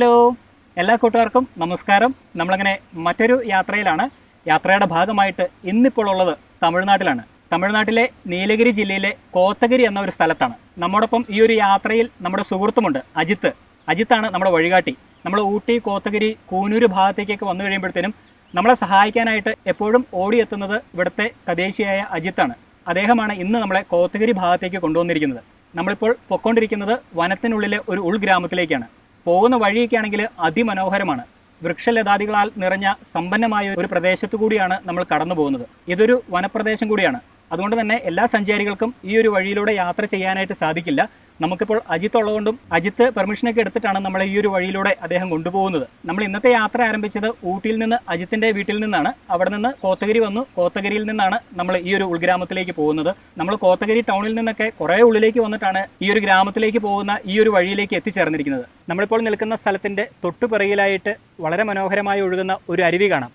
Hello. എല്ലാ കൂട്ടുകാർക്കും നമസ്കാരം. നമ്മളങ്ങനെ മറ്റൊരു യാത്രയിലാണ്. യാത്രയുടെ ഭാഗമായിട്ട് ഇന്നിപ്പോൾ ഉള്ളത് തമിഴ്നാട്ടിലാണ്. തമിഴ്നാട്ടിലെ നീലഗിരി ജില്ലയിലെ കോത്തഗിരി എന്ന ഒരു സ്ഥലത്താണ്. നമ്മോടൊപ്പം ഈ ഒരു യാത്രയിൽ നമ്മുടെ സുഹൃത്തുമുണ്ട് അജിത്ത്. അജിത്താണ് നമ്മുടെ വഴികാട്ടി. നമ്മൾ ഊട്ടി കോത്തഗിരി കൂനൂര് ഭാഗത്തേക്കൊക്കെ വന്നു കഴിയുമ്പോഴത്തേനും നമ്മളെ സഹായിക്കാനായിട്ട് എപ്പോഴും ഓടിയെത്തുന്നത് ഇവിടുത്തെ തദ്ദേശിയായ അജിത്താണ്. അദ്ദേഹമാണ് ഇന്ന് നമ്മളെ കോത്തഗിരി ഭാഗത്തേക്ക് കൊണ്ടുവന്നിരിക്കുന്നത്. നമ്മളിപ്പോൾ പൊക്കോണ്ടിരിക്കുന്നത് വനത്തിനുള്ളിലെ ഒരു ഉൾഗ്രാമത്തിലേക്കാണ്. പോകുന്ന വഴിയൊക്കെ ആണെങ്കിൽ അതിമനോഹരമാണ്. വൃക്ഷലതാദികളാൽ നിറഞ്ഞ സമ്പന്നമായ ഒരു പ്രദേശത്തു കൂടിയാണ് നമ്മൾ കടന്നു പോകുന്നത് ഇതൊരു വനപ്രദേശം കൂടിയാണ്. അതുകൊണ്ട് തന്നെ എല്ലാ സഞ്ചാരികൾക്കും ഈ ഒരു വഴിയിലൂടെ യാത്ര ചെയ്യാനായിട്ട് സാധിക്കില്ല. നമുക്കിപ്പോൾ അജിത്ത് ഉള്ളതുകൊണ്ടും അജിത്ത് പെർമിഷനൊക്കെ എടുത്തിട്ടാണ് നമ്മളെ ഈ ഒരു വഴിയിലൂടെ അദ്ദേഹം കൊണ്ടുപോകുന്നത്. നമ്മൾ ഇന്നത്തെ യാത്ര ആരംഭിച്ചത് ഊട്ടിയിൽ നിന്ന് അജിത്തിന്റെ വീട്ടിൽ നിന്നാണ്. അവിടെ നിന്ന് കോത്തഗിരി വന്നു. കോത്തഗിരിയിൽ നിന്നാണ് നമ്മൾ ഈ ഒരു ഉൾഗ്രാമത്തിലേക്ക് പോകുന്നത്. നമ്മൾ കോത്തഗിരി ടൗണിൽ നിന്നൊക്കെ കുറേ ഉള്ളിലേക്ക് വന്നിട്ടാണ് ഈ ഒരു ഗ്രാമത്തിലേക്ക് പോകുന്ന ഈ ഒരു വഴിയിലേക്ക് എത്തിച്ചേർന്നിരിക്കുന്നത്. നമ്മളിപ്പോൾ നിൽക്കുന്ന സ്ഥലത്തിന്റെ തൊട്ടുപിറകിലായിട്ട് വളരെ മനോഹരമായി ഒഴുകുന്ന ഒരു അരുവി കാണാം.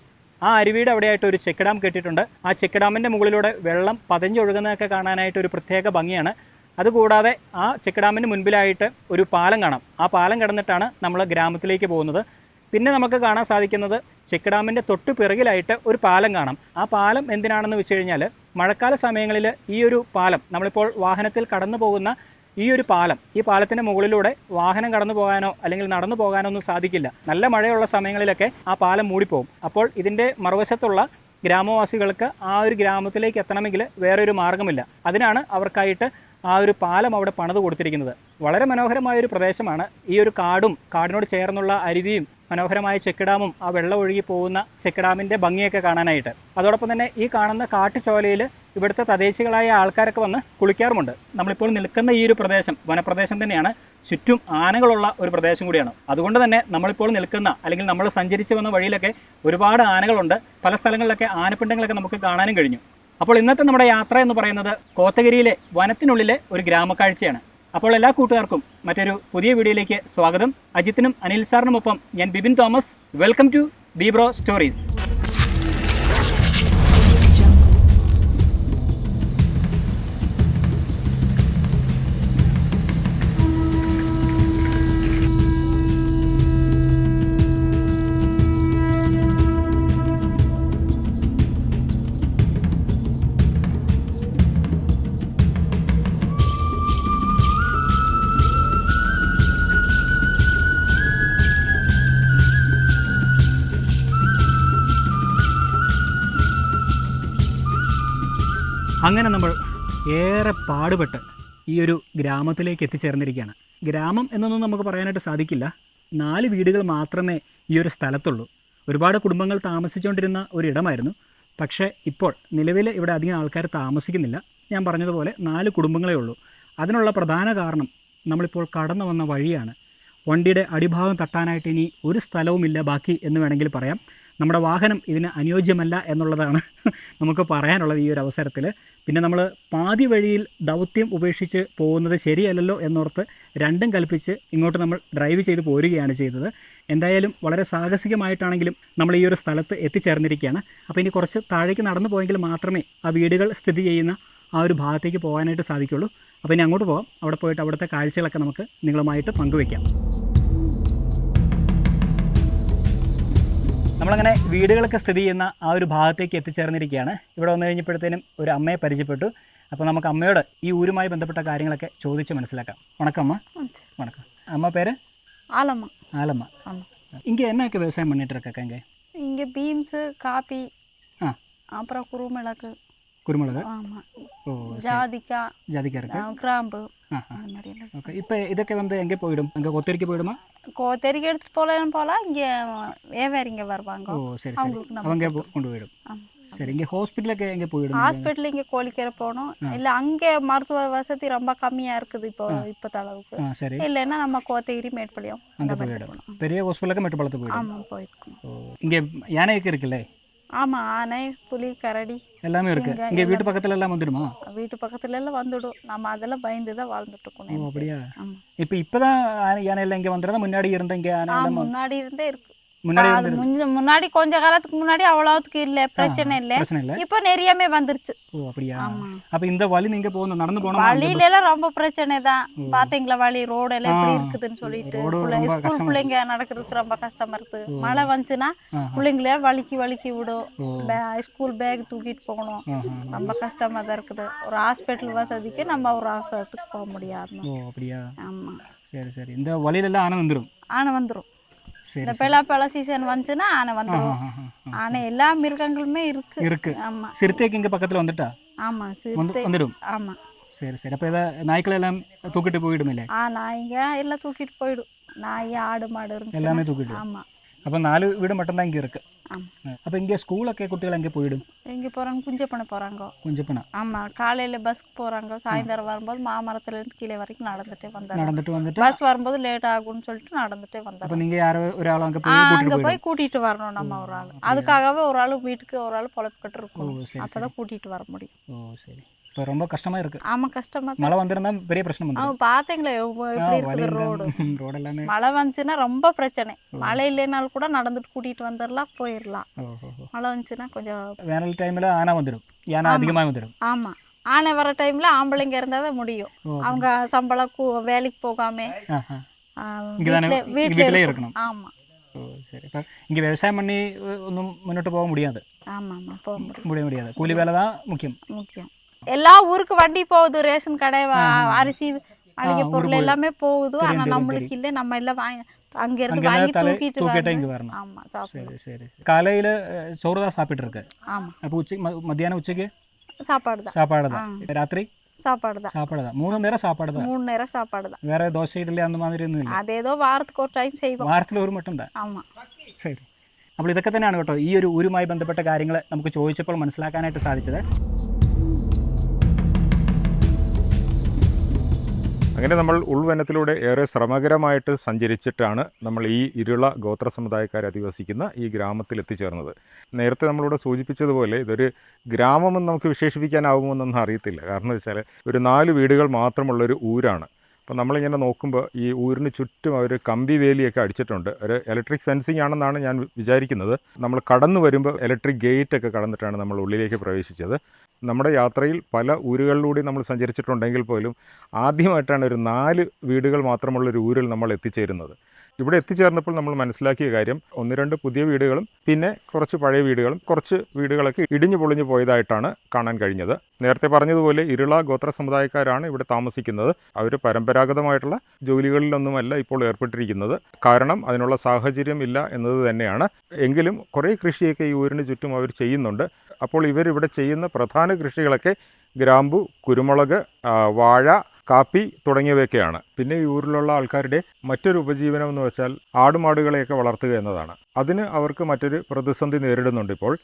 ആ അരുവിയുടെ അവിടെയായിട്ട് ഒരു ചെക്ക് ഡാം കെട്ടിയിട്ടുണ്ട്. ആ ചെക്ക് ഡാമിന്റെ മുകളിലൂടെ വെള്ളം പതഞ്ഞൊഴുകുന്നതൊക്കെ കാണാനായിട്ട് ഒരു പ്രത്യേക ഭംഗിയാണ്. അതുകൂടാതെ ആ ചെക്ക് ഡാമിന് മുൻപിലായിട്ട് ഒരു പാലം കാണാം. ആ പാലം കടന്നിട്ടാണ് നമ്മൾ ഗ്രാമത്തിലേക്ക് പോകുന്നത്. പിന്നെ നമുക്ക് കാണാൻ സാധിക്കുന്നത് ചെക്ക് ഡാമിന്റെ തൊട്ട് പിറകിലായിട്ട് ഒരു പാലം കാണാം. ആ പാലം എന്തിനാണെന്ന് വെച്ച് കഴിഞ്ഞാൽ മഴക്കാല സമയങ്ങളിൽ ഈ ഒരു പാലം നമ്മളിപ്പോൾ വാഹനത്തിൽ കടന്നു പോകുന്ന ഈ ഒരു പാലം ഈ പാലത്തിന്റെ മുകളിലൂടെ വാഹനം കടന്നു പോകാനോ അല്ലെങ്കിൽ നടന്നു പോകാനോ ഒന്നും സാധിക്കില്ല. നല്ല മഴയുള്ള സമയങ്ങളിലൊക്കെ ആ പാലം മൂടിപ്പോകും. അപ്പോൾ ഇതിന്റെ മറുവശത്തുള്ള ഗ്രാമവാസികൾക്ക് ആ ഒരു ഗ്രാമത്തിലേക്ക് എത്തണമെങ്കിൽ വേറൊരു മാർഗമില്ല അതിനാണ് അവർക്കായിട്ട് ആ ഒരു പാലം അവിടെ പണിത് കൊടുത്തിരിക്കുന്നത്. വളരെ മനോഹരമായ ഒരു പ്രദേശമാണ്. ഈ ഒരു കാടും കാടിനോട് ചേർന്നുള്ള അരുവിയും മനോഹരമായ ചെക്ക് ഡാമും ആ വെള്ളം ഒഴുകി പോകുന്ന ചെക്ക് ഡാമിന്റെ ഭംഗിയൊക്കെ കാണാനായിട്ട്. അതോടൊപ്പം തന്നെ ഈ കാണുന്ന കാട്ടുചോലയിൽ ഇവിടുത്തെ തദ്ദേശികളായ ആൾക്കാരൊക്കെ വന്ന് കുളിക്കാറുമുണ്ട്. നമ്മളിപ്പോൾ നിൽക്കുന്ന ഈ ഒരു പ്രദേശം വനപ്രദേശം തന്നെയാണ്. ചുറ്റും ആനകളുള്ള ഒരു പ്രദേശം കൂടിയാണ്. അതുകൊണ്ട് തന്നെ നമ്മളിപ്പോൾ നിൽക്കുന്ന അല്ലെങ്കിൽ നമ്മൾ സഞ്ചരിച്ചു വന്ന വഴിയിലൊക്കെ ഒരുപാട് ആനകളുണ്ട്. പല സ്ഥലങ്ങളിലൊക്കെ ആനപ്പിണ്ടങ്ങളൊക്കെ നമുക്ക് കാണാനും കഴിഞ്ഞു. അപ്പോൾ ഇന്നത്തെ നമ്മുടെ യാത്ര എന്ന് പറയുന്നത് കോത്തഗിരിയിലെ വനത്തിനുള്ളിലെ ഒരു ഗ്രാമക്കാഴ്ചയാണ്. അപ്പോൾ എല്ലാ കൂട്ടുകാർക്കും മറ്റൊരു പുതിയ വീഡിയോയിലേക്ക് സ്വാഗതം. അജിത്തിനും അനിൽ സാറിനുമൊപ്പം ഞാൻ Bibin Thomas. Welcome to Beebro stories. അങ്ങനെ നമ്മൾ ഏറെ പാടുപെട്ട് ഈ ഒരു ഗ്രാമത്തിലേക്ക് എത്തിച്ചേർന്നിരിക്കുകയാണ്. ഗ്രാമം എന്നൊന്നും നമുക്ക് പറയാനായിട്ട് സാധിക്കില്ല. നാല് വീടുകൾ മാത്രമേ ഈ ഒരു സ്ഥലത്തുള്ളൂ. ഒരുപാട് കുടുംബങ്ങൾ താമസിച്ചുകൊണ്ടിരുന്ന ഒരിടമായിരുന്നു പക്ഷേ ഇപ്പോൾ നിലവിൽ ഇവിടെ അധികം ആൾക്കാർ താമസിക്കുന്നില്ല. ഞാൻ പറഞ്ഞതുപോലെ നാല് കുടുംബങ്ങളേ ഉള്ളൂ. അതിനുള്ള പ്രധാന കാരണം നമ്മളിപ്പോൾ കടന്നു വന്ന വഴിയാണ്. വണ്ടിയുടെ അടിഭാഗം തട്ടാനായിട്ട് ഇനി ഒരു സ്ഥലവുമില്ല ബാക്കി എന്ന് വേണമെങ്കിൽ പറയാം. നമ്മുടെ വാഹനം ഇതിന് അനുയോജ്യമല്ല എന്നുള്ളതാണ് നമുക്ക് പറയാനുള്ളത് ഈ ഒരു അവസരത്തിൽ. പിന്നെ നമ്മൾ പാതി വഴിയിൽ ദൗത്യം ഉപേക്ഷിച്ച് പോകുന്നത് ശരിയല്ലല്ലോ എന്നോർത്ത് രണ്ടും കൽപ്പിച്ച് ഇങ്ങോട്ട് നമ്മൾ ഡ്രൈവ് ചെയ്ത് പോരുകയാണ് ചെയ്തത്. എന്തായാലും വളരെ സാഹസികമായിട്ടാണെങ്കിലും നമ്മൾ ഈ ഒരു സ്ഥലത്ത് എത്തിച്ചേർന്നിരിക്കുകയാണ്. അപ്പോൾ ഇനി കുറച്ച് താഴേക്ക് നടന്നു പോയെങ്കിൽ മാത്രമേ ആ വീടുകൾ സ്ഥിതി ചെയ്യുന്ന ആ ഒരു ഭാഗത്തേക്ക് പോകാനായിട്ട് സാധിക്കുള്ളൂ. അപ്പോൾ ഇനി അങ്ങോട്ട് പോകാം അവിടെ പോയിട്ട് അവിടുത്തെ കാഴ്ചകളൊക്കെ നമുക്ക് നിങ്ങളുമായിട്ട് പങ്കുവയ്ക്കാം. നമ്മളങ്ങനെ വീടുകളൊക്കെ സ്ഥിതി ചെയ്യുന്ന ആ ഒരു ഭാഗത്തേക്ക് എത്തിച്ചേർന്നിരിക്കുകയാണ്. ഇവിടെ വന്നു കഴിഞ്ഞപ്പോഴത്തേനും ഒരു അമ്മയെ പരിചയപ്പെട്ടു. അപ്പോൾ നമുക്ക് അമ്മയോട് ഈ ഊരുമായി ബന്ധപ്പെട്ട കാര്യങ്ങളൊക്കെ ചോദിച്ച് മനസ്സിലാക്കാം. വണക്കം അമ്മ. വണക്കം. അമ്മ പേര്? ആലമ്മ. ആലമ്മ. ഇങ്ക എന്നൊക്കെ വ്യവസായം பண்ணிட்டு இருக்கா இங்க இங்க பீம்ஸ் காபி ஆ அப்புறம் குருமிளகு குருமிளகு ஆமா ஓ ஜாதிக்கா ஜாதிக்கா இருக்கு கிராம்பு ஆ ஓகே கோத்தரிக்கு எடுத்துட்டு போகலாம் போகலாம் இங்கே வியாபாரிங்க வருவாங்க. ஓ சரி அவங்களுக்கு அவங்க கொண்டு போயிடும். சரி இங்கே ஹாஸ்பிட்டலுக்கு எங்கே போயிடும் ஹாஸ்பிட்டல் இங்கே கோழிக்கரை போகணும். இல்லை அங்கே மருத்துவ வசதி ரொம்ப கம்மியாக இருக்குது இப்போ ஆ. இப்போத்த அளவுக்கு. சரி. இல்லைன்னா நம்ம கோத்தகிரி மேட்டுப்பாளையம் அங்கே போயிடும். பெரிய ஹாஸ்பிட்டலுக்கு மெட்டுப்பாளத்து போயிடும். ஆமாம் போயிருக்கோம். இங்கே யானைக்கு இருக்குல்ல? ஆமாம் ஆனை புலி கரடி எல்லாமே இருக்கு. இங்க வீட்டு. பக்கத்துல எல்லாம் வந்துடுமா? வீட்டு பக்கத்துல எல்லாம் வந்துடும். நம்ம அதெல்லாம் பயந்து தான் வாழ்ந்துட்டு இருக்கோம் அப்படியா இப்போ இப்போதான் யானை எல்லாம் இங்கே வந்துடுறதா? முன்னாடி இருந்த இங்கே யானை முன்னாடி இருந்தே இருக்கு. அது முன்ன- முன்னாடி கொஞ்ச காலத்துக்கு முன்னாடி அவ்வளவுக்கு இல்ல பிரச்சனை இல்ல. பிரச்சனை இல்லை. இப்போ நிறையமே வந்துருச்சு. ஓ அப்படியா? அப்ப இந்த வழி நீங்க போகணும் நடந்து போனோம் வழியில எல்லாம் ரொம்ப பிரச்சனை தான். பாத்தீங்களா வழி? ரோடு எல்லாம் எப்படி இருக்குதுன்னு சொல்லிட்டு. ஸ்கூல் பிள்ளைங்க நடக்கிறதுக்கு ரொம்ப கஷ்டமா இருக்கு. மழை வந்துச்சுன்னா. பிள்ளைங்கள வலிக்கி வலிக்கி விடும். ஸ்கூல் பேக் தூக்கிட்டு போகணும். ரொம்ப கஷ்டமா தான் இருக்குது. ஒரு ஹாஸ்பிட்டல் வசதிக்கு நம்ம ஒரு அவசரத்துக்கு போக முடியாது ஓ அப்படியா? ஆமா. சரி சரி. இந்த வழியிலெல்லாம் ஆனை வந்துடும் ஆனை வந்துரும். இந்த பலாப்பழ சீசன் வந்துச்சுன்னா ஆனை ஆஹா. ஆனை எல்லா மிருகங்களுமே இருக்கு. இருக்கு. ஆமா. சிறுத்தைக்கு இங்க பக்கத்துல வந்துட்டா? ஆமா சிறுத்தை. வந்துடும். ஆமா. சரி சரி. அப்ப ஏதாவது நாய்க்களை எல்லாம் தூக்கிட்டு போயிடுமில்லே? ஆ நாய்ங்க எல்லாம் தூக்கிட்டு போயிடும். நாய் ஆடு மாடு எல்லாமே தூக்கிட்டு ஆமா. அப்ப நாலு வீடு மட்டும்தான் இங்க இருக்கு. அப்போ இங்கே ஸ்கூலுக்கு குட்டிகள் எங்கே போயிடும் எங்கே போகிறாங்க குஞ்சப்பனை போகிறாங்க குஞ்சப்பனை ஆமாம் காலையில் பஸ்க்கு போகிறாங்க சாயந்தரம் வரும்போது மாமரத்துலேருந்து கீழே வரைக்கும் நடந்துட்டே வந்தாங்க நடந்துட்டு வந்துட்டு பஸ் வரும்போது லேட் ஆகும்னு சொல்லிட்டு நடந்துட்டே வந்தாங்க அப்போ நீங்கள் யாரோ ஒரு ஆள் அங்கே போய் அங்கே போய் கூட்டிகிட்டு வரணும் நம்ம ஒரு ஆள் அதுக்காகவே ஒரு ஆள் வீட்டுக்கு ஒரு ஆள் பொழப்பு கட்டு இருக்கணும் அப்போ தான் கூட்டிகிட்டு வர முடியும் ஓ சரி இப்ப ரொம்ப கஷ்டமா இருக்கு. ஆமா கஷ்டமா தான். மழை வந்திருந்தா பெரிய பிரச்சனை வந்துடும் அவன் பாத்தீங்களா? எவ்வ- எப்படி இருக்குது ரோடு. ரோடு எல்லாமே. மழை வந்துச்சுன்னா ரொம்ப பிரச்சனை. மழை இல்லைனாலும் கூட நடந்துட்டு கூட்டிட்டு வந்துடலாம் போயிடலாம். மழை வந்துச்சுன்னா கொஞ்சம் வேனல் டைம்ல ஆனா வந்துடும் யானை அதிகமாக வந்துடும் ஆமா. ஆனை வர டைம்ல ஆம்பளைங்க இருந்தாதான் முடியும். ஓ அவங்க சம்பளம் வேலைக்கு போகாம தானே வீட்டிலே இருக்கணும். ஆமா. சரி. இப்போ இங்கே விவசாயம் பண்ணி ஒன்றும் முன்னோட்டு போக முடியாது. ஆமா ஆமா போக முடியும் முடிய முடியாது. கூலி வேலை தான் முக்கியம். முக்கியம். எல்லா ஊருக்கு வண்டி போகுது ரேஷன் கடை வ- அரிசி மளிகை ஊருக்கு பொருள் போகுது. எல்லாமே போகுது தெரியும், ஆனா தெரியும், நம்மளுக்கு இல்ல நம்ம எல்லாம் வாங்கி அங்க இருந்து அங்கே வாங்கி தலை தூக்கிட்டு தூக்கிட்டே வரணும். இங்கே வரணும் ஆமா சாப்பிடணும் சரி சரி காலையில் சோறு தான் சாப்பிட்டுருக்கு ஆமா அப்போ உச்சி ம- மத்தியானம் உச்சைக்கு சாப்பாடு தான் சாப்பாடு தான் ராத்திரி சாப்பாடு தான் சாப்பாடு தான் மூணு நேரம் சாப்பாடு தான் மூணு நேரம் சாப்பாடு தான் வேற தோசை இட்லி அந்த மாதிரி ഒന്നും ഇല്ല அது ஏதோ வாரத்துக்கு ஒரு டைம் செய்வோம் വാരത്തിൽ ഒരു മട്ടം தான் ஆமா ശരി അപ്പോൾ ഇതൊക്കെ തന്നെയാണ് കേട്ടോ ഈ ഒരു ഊരുമായി ബന്ധപ്പെട്ട കാര്യങ്ങൾ നമുക്ക് ചോദിച്ചപ്പോൾ മനസ്സിലാക്കാനായിട്ട് സാധിച്ചത് അങ്ങനെ നമ്മൾ ഉൾവനത്തിലൂടെ ഏറെ ശ്രമകരമായിട്ട് സഞ്ചരിച്ചിട്ടാണ് നമ്മൾ ഈ ഇരുള ഗോത്ര സമുദായക്കാർ അധിവസിക്കുന്ന ഈ ഗ്രാമത്തിൽ എത്തിച്ചേർന്നത്. നേരത്തെ നമ്മളിവിടെ സൂചിപ്പിച്ചതുപോലെ ഇതൊരു ഗ്രാമമെന്ന് നമുക്ക് വിശേഷിപ്പിക്കാനാവുമെന്നൊന്നും അറിയത്തില്ല. കാരണം വെച്ചാൽ ഒരു നാല് വീടുകൾ മാത്രമുള്ളൊരു ഊരാണ്. അപ്പോൾ നമ്മളിങ്ങനെ നോക്കുമ്പോൾ ഈ ഊരിന് ചുറ്റും അവർ കമ്പി വേലിയൊക്കെ അടിച്ചിട്ടുണ്ട്. ഒരു ഇലക്ട്രിക് ഫെൻസിങ് ആണെന്നാണ് ഞാൻ വിചാരിക്കുന്നത്. നമ്മൾ കടന്നു വരുമ്പോൾ ഇലക്ട്രിക് ഗേറ്റ് ഒക്കെ കടന്നിട്ടാണ് നമ്മൾ ഉള്ളിലേക്ക് പ്രവേശിച്ചത്. നമ്മുടെ യാത്രയിൽ പല ഊരുകളിലൂടെ നമ്മൾ സഞ്ചരിച്ചിട്ടുണ്ടെങ്കിൽ പോലും ആദ്യമായിട്ടാണ് ഒരു നാല് വീടുകൾ മാത്രമുള്ള ഒരു ഊരിൽ നമ്മൾ എത്തിച്ചേരുന്നത്. ഇവിടെ എത്തിച്ചേർന്നപ്പോൾ നമ്മൾ മനസ്സിലാക്കിയ കാര്യം ഒന്ന് രണ്ട് പുതിയ വീടുകളും പിന്നെ കുറച്ച് പഴയ വീടുകളും കുറച്ച് വീടുകളൊക്കെ ഇടിഞ്ഞു പൊളിഞ്ഞു പോയതായിട്ടാണ് കാണാൻ കഴിഞ്ഞത്. നേരത്തെ പറഞ്ഞതുപോലെ ഇരുള ഗോത്ര സമുദായക്കാരാണ് ഇവിടെ താമസിക്കുന്നത്. അവർ പരമ്പരാഗതമായിട്ടുള്ള ജോലികളിലൊന്നുമല്ല ഇപ്പോൾ ഏർപ്പെട്ടിരിക്കുന്നത്. കാരണം അതിനുള്ള സാഹചര്യം ഇല്ല എന്നത് തന്നെയാണ്. എങ്കിലും കുറേ കൃഷിയൊക്കെ ഈ ഊരിന് ചുറ്റും അവർ ചെയ്യുന്നുണ്ട്. അപ്പോൾ ഇവരിവിടെ ചെയ്യുന്ന പ്രധാന കൃഷികളൊക്കെ ഗ്രാമ്പു കുരുമുളക് വാഴ കാപ്പി തുടങ്ങിയവയൊക്കെയാണ്. പിന്നെ ഈ ഊരിലുള്ള ആൾക്കാരുടെ മറ്റൊരു ഉപജീവനം എന്ന് വെച്ചാൽ ആടുമാടുകളെയൊക്കെ വളർത്തുക എന്നതാണ്. അതിന് അവർക്ക് മറ്റൊരു പ്രതിസന്ധി നേരിടുന്നുണ്ട് ഇപ്പോൾ.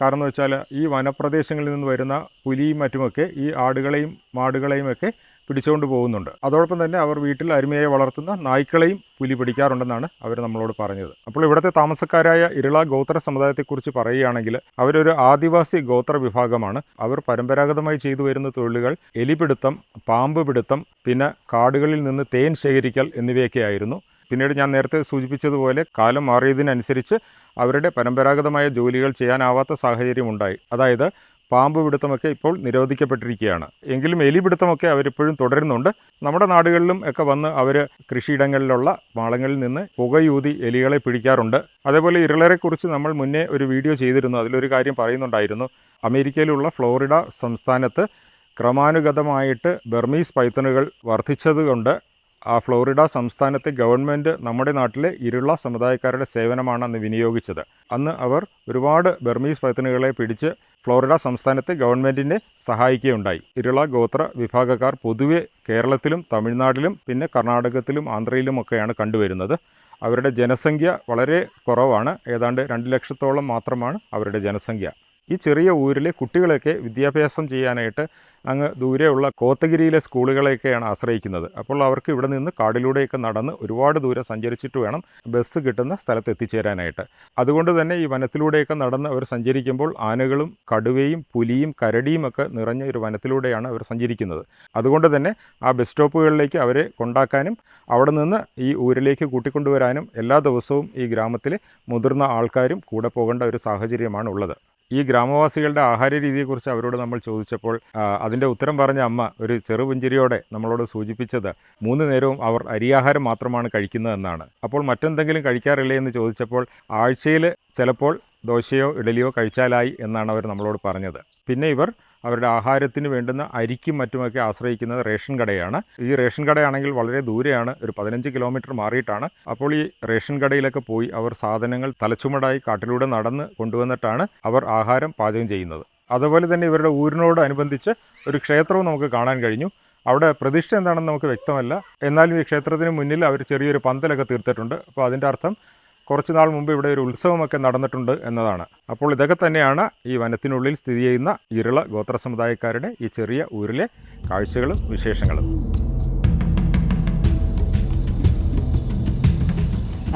കാരണം വെച്ചാൽ ഈ വനപ്രദേശങ്ങളിൽ നിന്ന് വരുന്ന പുലിയും മറ്റുമൊക്കെ ഈ ആടുകളെയും മാടുകളെയും ഒക്കെ പിടിച്ചുകൊണ്ട് പോകുന്നുണ്ട്. അതോടൊപ്പം തന്നെ അവർ വീട്ടിൽ അരുമയായി വളർത്തുന്ന നായ്ക്കളെയും പുലി പിടിക്കാറുണ്ടെന്നാണ് അവർ നമ്മളോട് പറഞ്ഞത്. അപ്പോൾ ഇവിടുത്തെ താമസക്കാരായ ഇരുള ഗോത്ര സമുദായത്തെക്കുറിച്ച് പറയുകയാണെങ്കിൽ അവരൊരു ആദിവാസി ഗോത്ര വിഭാഗമാണ്. അവർ പരമ്പരാഗതമായി ചെയ്തു വരുന്ന തൊഴിലുകൾ എലിപിടുത്തം പാമ്പ് പിടുത്തം പിന്നെ കാടുകളിൽ നിന്ന് തേൻ ശേഖരിക്കൽ എന്നിവയൊക്കെയായിരുന്നു പിന്നീട് ഞാൻ നേരത്തെ സൂചിപ്പിച്ചതുപോലെ കാലം മാറിയതിനനുസരിച്ച് അവരുടെ പരമ്പരാഗതമായ ജോലികൾ ചെയ്യാനാവാത്ത സാഹചര്യമുണ്ടായി. അതായത് പാമ്പ് പിടുത്തമൊക്കെ ഇപ്പോൾ നിരോധിക്കപ്പെട്ടിരിക്കുകയാണ്. എങ്കിലും എലി പിടുത്തമൊക്കെ അവരിപ്പോഴും തുടരുന്നുണ്ട്. നമ്മുടെ നാടുകളിലും ഒക്കെ വന്ന് അവർ കൃഷിയിടങ്ങളിലുള്ള മാളങ്ങളിൽ നിന്ന് പുകയൂതി എലികളെ പിടിക്കാറുണ്ട്. അതേപോലെ ഇരളരെക്കുറിച്ച് നമ്മൾ മുന്നേ ഒരു വീഡിയോ ചെയ്തിരുന്നു. അതിലൊരു കാര്യം പറയുന്നുണ്ടായിരുന്നു. അമേരിക്കയിലുള്ള ഫ്ലോറിഡ സംസ്ഥാനത്ത് ക്രമാനുഗതമായിട്ട് ബർമീസ് പൈത്തണുകൾ വർദ്ധിച്ചതുകൊണ്ട് ഫ്ലോറിഡ സംസ്ഥാനത്തെ ഗവൺമെന്റ് നമ്മുടെ നാട്ടിലെ ഇരുള സമുദായക്കാരുടെ സേവനമാണ് അന്ന് വിനിയോഗിച്ചത്. അന്ന് അവർ ഒരുപാട് ബർമീസ് പൈത്തണുകളെ പിടിച്ച് ഫ്ലോറിഡ സംസ്ഥാനത്തെ ഗവൺമെന്റിനെ സഹായിക്കുകയുണ്ടായി. ഇരുള ഗോത്ര വിഭാഗക്കാർ പൊതുവെ കേരളത്തിലും തമിഴ്നാട്ടിലും പിന്നെ കർണാടകത്തിലും ആന്ധ്രയിലും ഒക്കെയാണ് കണ്ടുവരുന്നത്. അവരുടെ ജനസംഖ്യ വളരെ കുറവാണ്. ഏതാണ്ട് രണ്ട് ലക്ഷത്തോളം മാത്രമാണ് അവരുടെ ജനസംഖ്യ. ഈ ചെറിയ ഊരിലെ കുട്ടികളൊക്കെ വിദ്യാഭ്യാസം ചെയ്യാനായിട്ട് അങ്ങ് ദൂരെയുള്ള കോത്തഗിരിയിലെ സ്കൂളുകളെയൊക്കെയാണ് ആശ്രയിക്കുന്നത്. അപ്പോൾ അവർക്ക് ഇവിടെ നിന്ന് കാടിലൂടെയൊക്കെ നടന്ന് ഒരുപാട് ദൂരം സഞ്ചരിച്ചിട്ട് വേണം ബസ് കിട്ടുന്ന സ്ഥലത്ത് എത്തിച്ചേരാനായിട്ട്. അതുകൊണ്ട് തന്നെ ഈ വനത്തിലൂടെയൊക്കെ നടന്ന് അവർ സഞ്ചരിക്കുമ്പോൾ ആനകളും കടുവയും പുലിയും കരടിയും ഒക്കെ നിറഞ്ഞ ഒരു വനത്തിലൂടെയാണ് അവർ സഞ്ചരിക്കുന്നത്. അതുകൊണ്ട് തന്നെ ആ ബസ് സ്റ്റോപ്പുകളിലേക്ക് അവരെ കൊണ്ടാക്കാനും അവിടെ നിന്ന് ഈ ഊരിലേക്ക് കൂട്ടിക്കൊണ്ടുവരാനും എല്ലാ ദിവസവും ഈ ഗ്രാമത്തിലെ മുതിർന്ന ആൾക്കാരും കൂടെ പോകേണ്ട ഒരു സാഹചര്യമാണ് ഉള്ളത് ഈ ഗ്രാമവാസികളുടെ ആഹാര രീതിയെക്കുറിച്ച് അവരോട് നമ്മൾ ചോദിച്ചപ്പോൾ അതിന്റെ ഉത്തരം പറഞ്ഞ അമ്മ ഒരു ചെറുപുഞ്ചിരിയോടെ നമ്മളോട് സൂചിപ്പിച്ചത് മൂന്ന് നേരവും അവർ അരിയാഹാരം മാത്രമാണ് കഴിക്കുന്നതെന്നാണ് അപ്പോൾ മറ്റെന്തെങ്കിലും കഴിക്കാറില്ലേ എന്ന് ചോദിച്ചപ്പോൾ ആഴ്ചയിൽ ചിലപ്പോൾ ദോശയോ ഇഡലിയോ കഴിച്ചാലായി എന്നാണ് അവർ നമ്മളോട് പറഞ്ഞത്. പിന്നെ ഇവർ അവരുടെ ആഹാരത്തിന് വേണ്ടുന്ന അരിക്കും മറ്റുമൊക്കെ ആശ്രയിക്കുന്നത് റേഷൻ കടയാണ്. ഈ റേഷൻ കടയാണെങ്കിൽ വളരെ ദൂരെയാണ് ഒരു പതിനഞ്ച് കിലോമീറ്റർ മാറിയിട്ടാണ്. അപ്പോൾ ഈ റേഷൻ കടയിലൊക്കെ പോയി അവർ സാധനങ്ങൾ തലച്ചുമടായി കാട്ടിലൂടെ നടന്ന് കൊണ്ടുവന്നിട്ടാണ് അവർ ആഹാരം പാചകം ചെയ്യുന്നത്. അതുപോലെ തന്നെ ഇവരുടെ ഊരിനോട് അനുബന്ധിച്ച് ഒരു ക്ഷേത്രവും നമുക്ക് കാണാൻ കഴിഞ്ഞു. അവിടെ പ്രതിഷ്ഠ എന്താണെന്ന് നമുക്ക് വ്യക്തമല്ല. എന്നാലും ഈ ക്ഷേത്രത്തിന് മുന്നിൽ അവർ ചെറിയൊരു പന്തലൊക്കെ തീർത്തിട്ടുണ്ട്. അപ്പോൾ അതിന്റെ അർത്ഥം കുറച്ച് നാൾ മുമ്പ് ഇവിടെ ഒരു ഉത്സവമൊക്കെ നടന്നിട്ടുണ്ട് എന്നതാണ്. അപ്പോൾ ഇതൊക്കെ തന്നെയാണ് ഈ വനത്തിനുള്ളിൽ സ്ഥിതി ചെയ്യുന്ന ഇരള ഗോത്ര സമുദായക്കാരുടെ ഈ ചെറിയ ഊരിലെ കാഴ്ചകളും വിശേഷങ്ങളും.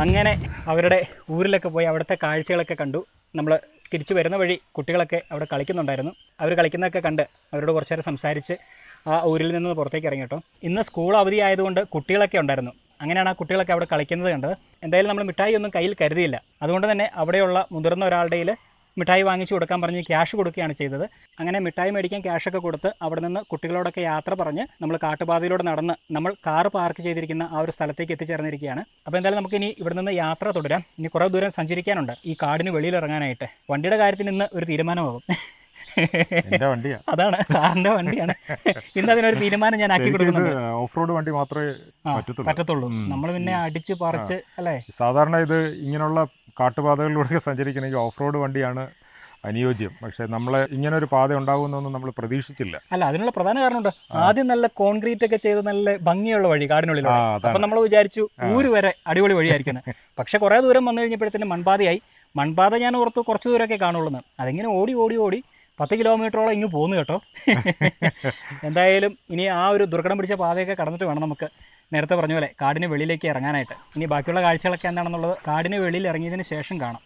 അങ്ങനെ അവരുടെ ഊരിലൊക്കെ പോയി അവിടുത്തെ കാഴ്ചകളൊക്കെ കണ്ടു. നമ്മൾ തിരിച്ചു വരുന്ന വഴി കുട്ടികളൊക്കെ അവിടെ കളിക്കുന്നുണ്ടായിരുന്നു. അവർ കളിക്കുന്നതൊക്കെ കണ്ട് അവരോട് കുറച്ചേരം സംസാരിച്ച് ആ ഊരിൽ നിന്ന് പുറത്തേക്ക് ഇറങ്ങി കേട്ടോ. ഇന്ന് സ്കൂൾ അവധി ആയതുകൊണ്ട് കുട്ടികളൊക്കെ ഉണ്ടായിരുന്നു. അങ്ങനെയാണ് ആ കുട്ടികളൊക്കെ അവിടെ കളിക്കുന്നത് കണ്ടത്. എന്തായാലും നമ്മൾ മിഠായി ഒന്നും കയ്യിൽ കരുതിയില്ല. അതുകൊണ്ട് തന്നെ അവിടെയുള്ള മുതിർന്ന ഒരാളുടെയിൽ മിഠായി വാങ്ങിച്ചു കൊടുക്കാൻ പറഞ്ഞ് ക്യാഷ് കൊടുക്കുകയാണ് ചെയ്തത്. അങ്ങനെ മിഠായി മേടിക്കാൻ ക്യാഷൊക്കെ കൊടുത്ത് അവിടെ നിന്ന് കുട്ടികളോടൊക്കെ യാത്ര പറഞ്ഞ് നമ്മൾ കാട്ടുപാതയിലൂടെ നടന്ന് നമ്മൾ കാർ പാർക്ക് ചെയ്തിരിക്കുന്ന ആ ഒരു സ്ഥലത്തേക്ക് എത്തിച്ചേർന്നിരിക്കുകയാണ്. അപ്പോൾ എന്തായാലും നമുക്ക് ഇനി ഇവിടെ നിന്ന് യാത്ര തുടരാം. ഇനി കുറേ ദൂരം സഞ്ചരിക്കാനുണ്ട്. ഈ കാടിന് വെളിയിൽ ഇറങ്ങാനായിട്ട്. വണ്ടിയുടെ കാര്യത്തിൽ ഇന്ന് ഒരു തീരുമാനമാകും. അതാണ് സാറിന്റെ വണ്ടിയാണ്. ഇന്ന് അതിനൊരു തീരുമാനം ഞാൻ ആക്കി കൊടുക്കുന്നുണ്ട്. ഓഫ് റോഡ് വണ്ടി മാത്രമേ പറ്റത്തുള്ളൂ. നമ്മൾ പിന്നെ അടിച്ച് പറിച്ച് അല്ലേ? സാധാരണ ഇത് ഇങ്ങനെയുള്ള കാട്ടുപാതകളിലൂടെ സഞ്ചരിക്കണമെങ്കിൽ ഓഫ് റോഡ് വണ്ടിയാണ് അനുയോജ്യം. പക്ഷെ നമ്മളെ ഇങ്ങനെ ഒരു പാത ഉണ്ടാകുമെന്നൊന്നും നമ്മൾ പ്രതീക്ഷിച്ചില്ല. അല്ല അതിനുള്ള പ്രധാന കാരണമുണ്ട്. ആദ്യം നല്ല കോൺക്രീറ്റ് ഒക്കെ ചെയ്ത് നല്ല ഭംഗിയുള്ള വഴി കാടിനുള്ളിൽ അപ്പൊ നമ്മൾ വിചാരിച്ചു ഊര് വരെ അടിപൊളി വഴിയായിരിക്കുന്നത് പക്ഷെ കുറെ ദൂരം വന്നു കഴിഞ്ഞപ്പോഴത്തേനും മൺപാതയായി. മൺപാത ഞാൻ ഓർത്തു കുറച്ച് ദൂരമൊക്കെ കാണുള്ളൂ അതിങ്ങനെ ഓടി ഓടി ഓടി പത്ത് കിലോമീറ്ററോളം ഇങ്ങ് പോന്നു കേട്ടോ. എന്തായാലും ഇനി ആ ഒരു ദുർഘടം പിടിച്ച പാതയൊക്കെ കടന്നിട്ട് വേണം നമുക്ക് നേരത്തെ പറഞ്ഞ പോലെ കാടിന് വെളിയിലേക്ക് ഇറങ്ങാനായിട്ട്. ഇനി ബാക്കിയുള്ള കാഴ്ചകളൊക്കെ എന്താണെന്നുള്ളത് കാടിന് വെളിയിൽ ഇറങ്ങിയതിന് ശേഷം കാണാം.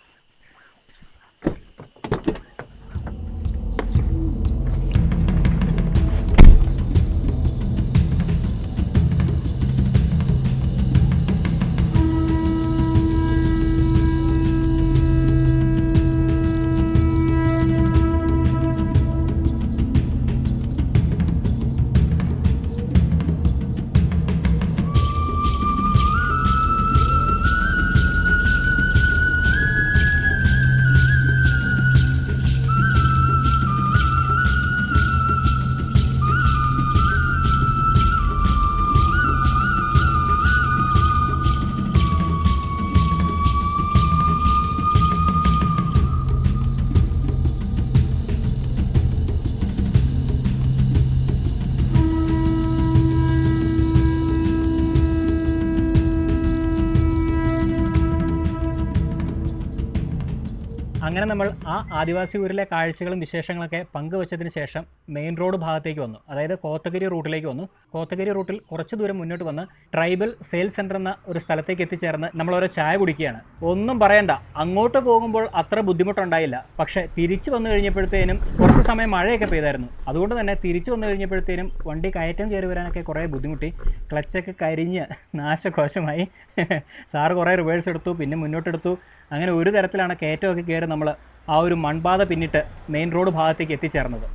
അങ്ങനെ നമ്മൾ ആ ആദിവാസി ഊരിലെ കാഴ്ചകളും വിശേഷങ്ങളൊക്കെ പങ്കുവച്ചതിന് ശേഷം മെയിൻ റോഡ് ഭാഗത്തേക്ക് വന്നു. അതായത് കോത്തഗിരി റൂട്ടിലേക്ക് വന്നു. കോത്തഗിരി റൂട്ടിൽ കുറച്ച് ദൂരം മുന്നോട്ട് വന്ന് ട്രൈബൽ സെയിൽസ് സെന്റർ എന്ന ഒരു സ്ഥലത്തേക്ക് എത്തിച്ചേർന്ന് നമ്മൾ ഓരോ ചായ കുടിക്കുകയാണ്. ഒന്നും പറയണ്ട. അങ്ങോട്ട് പോകുമ്പോൾ അത്ര ബുദ്ധിമുട്ടുണ്ടായില്ല. പക്ഷേ തിരിച്ചു വന്നു കഴിഞ്ഞപ്പോഴത്തേനും കുറച്ച് സമയം മഴയൊക്കെ പെയ്തായിരുന്നു. അതുകൊണ്ട് തന്നെ തിരിച്ചു വന്നു കഴിഞ്ഞപ്പോഴത്തേനും വണ്ടി കയറ്റം കയറി വരാനൊക്കെ കുറേ ബുദ്ധിമുട്ടി. ക്ലച്ചൊക്കെ കരിഞ്ഞ് നാശകോശമായി. സാറ് കുറേ റിവേഴ്സ് എടുത്തു പിന്നെ മുന്നോട്ടെടുത്തു. അങ്ങനെ ഒരു തരത്തിലാണ് കയറ്റമൊക്കെ കയറി നമ്മൾ ആ ഒരു മൺപാത പിന്നിട്ട് മെയിൻ റോഡ് ഭാഗത്തേക്ക് എത്തിച്ചേർന്നത്.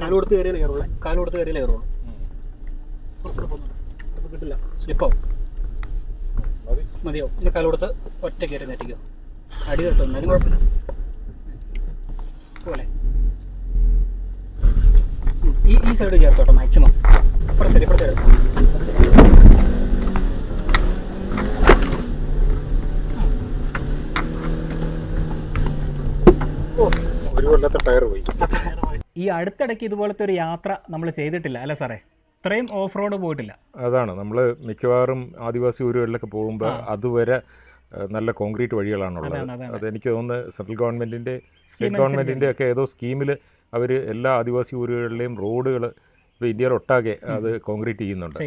കാലുകൊടുത്ത് കയറിയാലേ കയറുള്ളൂ. കിട്ടില്ല. ഒറ്റ കയറി നെറ്റിക്കോ അടി തട്ടും. എന്നാലും കുഴപ്പമില്ല. പോലെ ഈ ഈ സൈഡ് ചേർത്തോട്ടെ മാക്സിമം ഇപ്പുറത്തെ സൈഡ് ഇപ്പുറത്തെ ഒരു കൊല്ലത്തെ ടയർ പോയി. ഈ അടുത്തിടയ്ക്ക് ഇതുപോലത്തെ ഒരു യാത്ര നമ്മൾ ചെയ്തിട്ടില്ല അല്ലേ സാറേ? ഇത്രയും ഓഫ് റോഡ് പോയിട്ടില്ല. അതാണ് നമ്മൾ മിക്കവാറും ആദിവാസി ഊരുകളിലൊക്കെ പോകുമ്പോൾ. അതുവരെ നല്ല കോൺക്രീറ്റ് വഴികളാണുള്ളത്. അതാണ് അതെനിക്ക് തോന്നുന്നത് സെൻട്രൽ ഗവൺമെന്റിന്റെ സ്റ്റേറ്റ് ഗവൺമെന്റിന്റെ ഒക്കെ ഏതോ സ്കീമിൽ അവർ എല്ലാ ആദിവാസി ഊരുകളിലെയും റോഡുകൾ ഇപ്പോൾ ഇന്ത്യയിലൊട്ടാകെ അത് കോൺക്രീറ്റ് ചെയ്യുന്നുണ്ട്.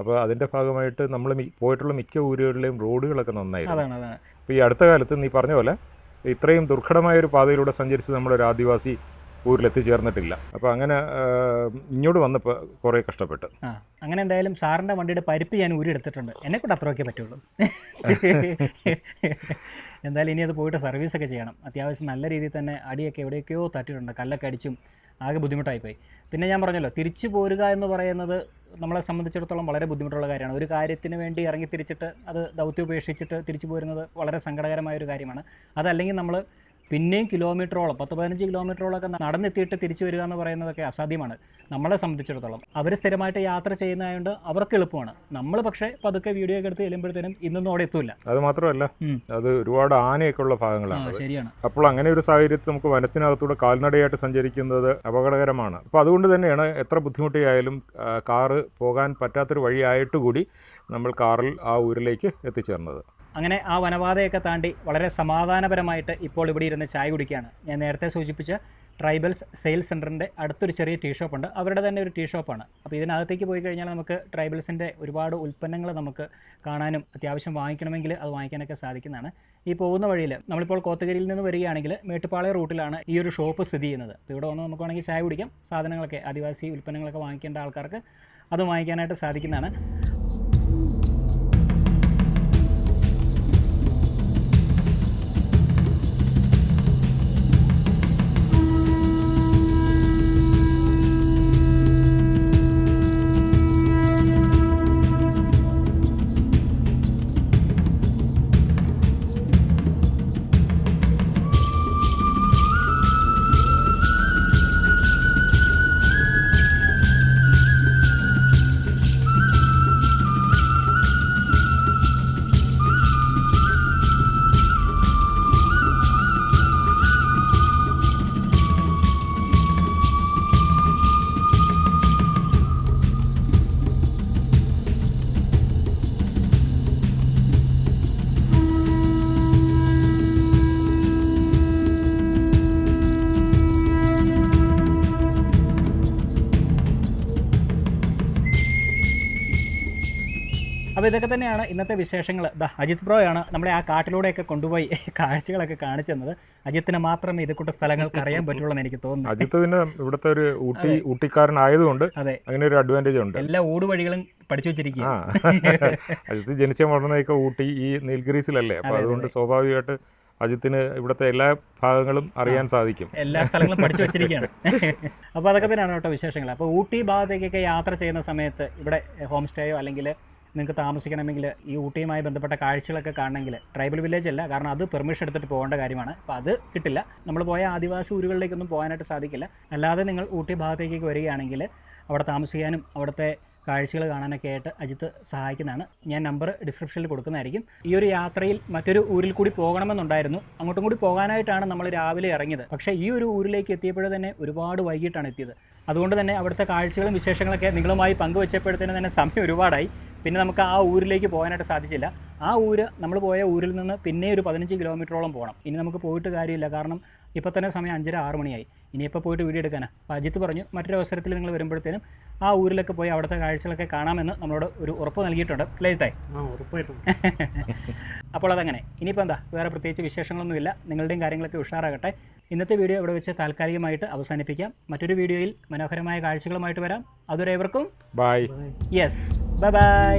അപ്പോൾ അതിന്റെ ഭാഗമായിട്ട് നമ്മൾ പോയിട്ടുള്ള മിക്ക ഊരുകളിലെയും റോഡുകളൊക്കെ നന്നായിരുന്നു. അതാണ് അപ്പോൾ ഈ അടുത്ത കാലത്ത് നീ പറഞ്ഞ പോലെ ഇത്രയും ദുർഘടമായ ഒരു പാതയിലൂടെ സഞ്ചരിച്ച് നമ്മളൊരു ആദിവാസി ഊരിലെത്തിച്ചേർന്നിട്ടില്ല. അപ്പോൾ അങ്ങനെ ഇങ്ങോട്ട് വന്നപ്പോൾ കുറേ കഷ്ടപ്പെട്ടു. അങ്ങനെ എന്തായാലും സാറിന്റെ വണ്ടിയുടെ പരിപ്പ് ഞാൻ ഊരി എടുത്തിട്ടുണ്ട് എന്നെ കൊണ്ട് അത്രയൊക്കെ പറ്റുള്ളൂ. എന്തായാലും ഇനി അത് പോയിട്ട് സർവീസൊക്കെ ചെയ്യണം. അത്യാവശ്യം നല്ല രീതിയിൽ തന്നെ അടിയൊക്കെ എവിടെയൊക്കെയോ തട്ടിയിട്ടുണ്ട് കല്ലൊക്കെ അടിച്ചും ആകെ ബുദ്ധിമുട്ടായിപ്പോയി. പിന്നെ ഞാൻ പറഞ്ഞല്ലോ തിരിച്ചു പോരുക എന്ന് പറയുന്നത് നമ്മളെ സംബന്ധിച്ചിടത്തോളം വളരെ ബുദ്ധിമുട്ടുള്ള കാര്യമാണ്. ഒരു കാര്യത്തിന് വേണ്ടി ഇറങ്ങി തിരിച്ചിട്ട് അത് ദൗത്യം ഉപേക്ഷിച്ചിട്ട് തിരിച്ചു പോരുന്നത് വളരെ സങ്കടകരമായ ഒരു കാര്യമാണ്. അതല്ലെങ്കിൽ നമ്മൾ പിന്നെയും കിലോമീറ്ററോളം പത്ത് പതിനഞ്ച് കിലോമീറ്ററോളമൊക്കെ നടന്നെത്തിയിട്ട് തിരിച്ചു വരിക എന്ന് പറയുന്നതൊക്കെ അസാധ്യമാണ്. നമ്മളെ സംബന്ധിച്ചിടത്തോളം. അവർ സ്ഥിരമായിട്ട് യാത്ര ചെയ്യുന്നതായതുകൊണ്ട് അവർക്ക് എളുപ്പമാണ്. നമ്മൾ പക്ഷേ പതുക്കെ വീഡിയോ ഒക്കെ എടുത്ത് ചെല്ലുമ്പോഴത്തേനും ഇന്നൊന്നും അവിടെ എത്തൂല അത് മാത്രമല്ല അത് ഒരുപാട് ആനയൊക്കെ ഉള്ള ഭാഗങ്ങളാണ് ശരിയാണ്. അപ്പോൾ അങ്ങനെ ഒരു സാഹചര്യത്തിൽ നമുക്ക് വനത്തിനകത്തൂടെ കാൽനടയായിട്ട് സഞ്ചരിക്കുന്നത് അപകടകരമാണ്. അപ്പോൾ അതുകൊണ്ട് തന്നെയാണ് എത്ര ബുദ്ധിമുട്ടിയായാലും കാറ് പോകാൻ പറ്റാത്തൊരു വഴിയായിട്ട് കൂടി നമ്മൾ കാറിൽ ആ ഊരിലേക്ക് എത്തിച്ചേർന്നത്. അങ്ങനെ ആ വനപാതയൊക്കെ താണ്ടി വളരെ സമാധാനപരമായിട്ട് ഇപ്പോൾ ഇവിടെ ഇരുന്ന് ചായ കുടിക്കുകയാണ്. ഞാൻ നേരത്തെ സൂചിപ്പിച്ച ട്രൈബൽസ് സെയിൽസ് സെന്ററിന്റെ അടുത്തൊരു ചെറിയ ടീ ഷോപ്പുണ്ട് അവരുടെ തന്നെ ഒരു ടീ ഷോപ്പാണ് അപ്പോൾ ഇതിനകത്തേക്ക് പോയി കഴിഞ്ഞാൽ നമുക്ക് ട്രൈബൽസിന്റെ ഒരുപാട് ഉൽപ്പന്നങ്ങൾ നമുക്ക് കാണാനും അത്യാവശ്യം വാങ്ങിക്കണമെങ്കിൽ അത് വാങ്ങിക്കാനൊക്കെ സാധിക്കുന്നതാണ്. ഈ പോകുന്ന വഴിയിൽ നമ്മളിപ്പോൾ കോത്തഗരിയിൽ നിന്ന് വരികയാണെങ്കിൽ മേട്ടുപ്പാളയ റൂട്ടിലാണ് ഈ ഒരു ഷോപ്പ് സ്ഥിതി ചെയ്യുന്നത്. അപ്പോൾ ഇവിടെ വന്ന് നമുക്ക് ചായ കുടിക്കാം. സാധനങ്ങളൊക്കെ ആദിവാസി ഉൽപ്പന്നങ്ങളൊക്കെ വാങ്ങിക്കേണ്ട ആൾക്കാർക്ക് അത് വാങ്ങിക്കാനായിട്ട് സാധിക്കുന്നതാണ്. അപ്പോൾ ഇതൊക്കെ തന്നെയാണ് ഇന്നത്തെ വിശേഷങ്ങൾ ദാ അജിത് ബ്രോ ആണ് നമ്മളെ ആ കാട്ടിലൂടെയൊക്കെ കൊണ്ടുപോയി കാഴ്ചകളൊക്കെ കാണിച്ചു തന്നത്. അജിത്തിന് മാത്രമേ ഇതുകൂട്ട സ്ഥലങ്ങൾക്ക് അറിയാൻ പറ്റുള്ളൂ എന്ന് എനിക്ക് തോന്നുന്നു. അജിത്ത് പിന്നെ ഇവിടുത്തെ ഒരു ഊട്ടി ഊട്ടിക്കാരനായതുകൊണ്ട് അതെ. അങ്ങനെ ഒരു അഡ്വാന്റേജ് ഉണ്ട്. എല്ലാ ഊട് വഴികളും പഠിച്ചു വെച്ചിരിക്കുക അജിത്ത് ജനിച്ച വളർന്നതൊക്കെ ഊട്ടി ഈ നീൽഗിരീസിലല്ലേ? അപ്പോൾ അതുകൊണ്ട് സ്വാഭാവികമായിട്ട് അജിത്തിന് ഇവിടുത്തെ എല്ലാ ഭാഗങ്ങളും അറിയാൻ സാധിക്കും. എല്ലാ സ്ഥലങ്ങളും പഠിച്ചു വെച്ചിരിക്കുകയാണ്. അപ്പോൾ അതൊക്കെ തന്നെയാണ് കേട്ടോ വിശേഷങ്ങൾ അപ്പോൾ ഊട്ടി ഭാഗത്തേക്കൊക്കെ യാത്ര ചെയ്യുന്ന സമയത്ത് ഇവിടെ ഹോം സ്റ്റേയോ അല്ലെങ്കിൽ നിങ്ങൾക്ക് താമസിക്കണമെങ്കിൽ ഈ ഊട്ടിയുമായി ബന്ധപ്പെട്ട കാഴ്ചകളൊക്കെ കാണണമെങ്കിൽ ട്രൈബൽ വില്ലേജ് അല്ല കാരണം അത് പെർമിഷൻ എടുത്തിട്ട് പോകേണ്ട കാര്യമാണ്. അപ്പോൾ അത് കിട്ടില്ല. നമ്മൾ പോയ ആദിവാസി ഊരുകളിലേക്കൊന്നും പോകാനായിട്ട് സാധിക്കില്ല. അല്ലാതെ നിങ്ങൾ ഊട്ടി ഭാഗത്തേക്ക് വരികയാണെങ്കിൽ അവിടെ താമസിക്കാനും അവിടുത്തെ കാഴ്ചകൾ കാണാനൊക്കെ ആയിട്ട് അജിത്ത് സഹായിക്കുന്നതാണ്. ഞാൻ നമ്പർ ഡിസ്ക്രിപ്ഷനിൽ കൊടുക്കുന്നതായിരിക്കും. ഈ ഒരു യാത്രയിൽ മറ്റൊരു ഊരിൽ കൂടി പോകണമെന്നുണ്ടായിരുന്നു. അങ്ങോട്ടും കൂടി പോകാനായിട്ടാണ് നമ്മൾ രാവിലെ ഇറങ്ങിയത്. പക്ഷേ ഈ ഒരു ഊരിലേക്ക് എത്തിയപ്പോഴേ തന്നെ ഒരുപാട് വൈകിട്ടാണ് എത്തിയത്. അതുകൊണ്ട് തന്നെ അവിടുത്തെ കാഴ്ചകളും വിശേഷങ്ങളൊക്കെ നിങ്ങളുമായി പങ്കുവച്ചപ്പോഴത്തേന് തന്നെ സമയം ഒരുപാടായി. പിന്നെ നമുക്ക് ആ ഊരിലേക്ക് പോകാനായിട്ട് സാധിച്ചില്ല. ആ ഊര് നമ്മൾ പോയ ഊരിൽ നിന്ന് പിന്നെ ഒരു പതിനഞ്ച് കിലോമീറ്ററോളം പോകണം. ഇനി നമുക്ക് പോയിട്ട് കാര്യമില്ല. കാരണം ഇപ്പോൾ തന്നെ സമയം അഞ്ചര ആറ് മണിയായി. ഇനിയിപ്പോൾ പോയിട്ട് വീഡിയോ എടുക്കാനാണ് അപ്പോൾ അജിത്ത് പറഞ്ഞു മറ്റൊരു അവസരത്തിൽ നിങ്ങൾ വരുമ്പോഴത്തേനും ആ ഊരിലൊക്കെ പോയി അവിടുത്തെ കാഴ്ചകളൊക്കെ കാണാമെന്ന് നമ്മളോട് ഒരു ഉറപ്പ് നൽകിയിട്ടുണ്ട്. ലൈത്തായി അപ്പോൾ അതങ്ങനെ. ഇനിയിപ്പോൾ എന്താ? വേറെ പ്രത്യേകിച്ച് വിശേഷങ്ങളൊന്നുമില്ല നിങ്ങളുടെയും കാര്യങ്ങളൊക്കെ ഉഷാറാകട്ടെ. ഇന്നത്തെ വീഡിയോ ഇവിടെ വെച്ച് താൽക്കാലികമായിട്ട് അവസാനിപ്പിക്കാം. മറ്റൊരു വീഡിയോയിൽ മനോഹരമായ കാഴ്ചകളുമായിട്ട് വരാം. അതുവരെ ഏവർക്കും ബൈ യെസ് ബൈ ബൈ